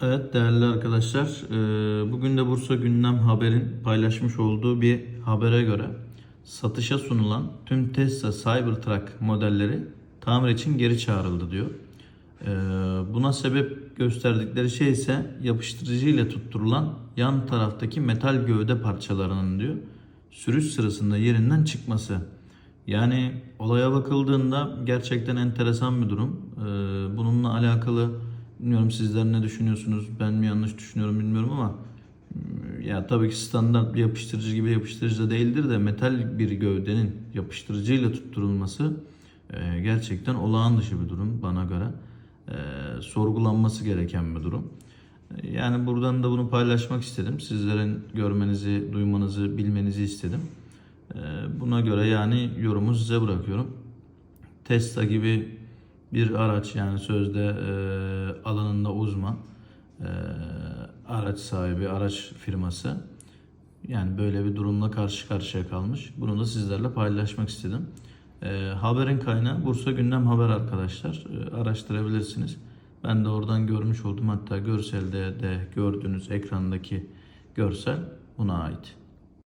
Evet değerli arkadaşlar, e, bugün de Bursa Gündem Haber'in paylaşmış olduğu bir habere göre satışa sunulan tüm Tesla Cybertruck modelleri tamir için geri çağrıldı diyor. E, Buna sebep gösterdikleri şey ise yapıştırıcı ile tutturulan yan taraftaki metal gövde parçalarının diyor sürüş sırasında yerinden çıkması. Yani olaya bakıldığında gerçekten enteresan bir durum. E, Bununla alakalı Bilmiyorum sizler ne düşünüyorsunuz? Ben mi yanlış düşünüyorum bilmiyorum ama ya tabii ki standart bir yapıştırıcı gibi yapıştırıcı da değildir de metal bir gövdenin yapıştırıcıyla tutturulması e, gerçekten olağan dışı bir durum bana göre. E, sorgulanması gereken bir durum. Yani buradan da bunu paylaşmak istedim. Sizlerin görmenizi, duymanızı, bilmenizi istedim. E, Buna göre yani yorumu size bırakıyorum. Tesla gibi bir araç yani sözde e, alanında uzman e, araç sahibi, araç firması yani böyle bir durumla karşı karşıya kalmış. Bunu da sizlerle paylaşmak istedim. E, haberin kaynağı Bursa Gündem Haber arkadaşlar. E, araştırabilirsiniz. Ben de oradan görmüş oldum. Hatta görselde de gördüğünüz ekrandaki görsel buna ait.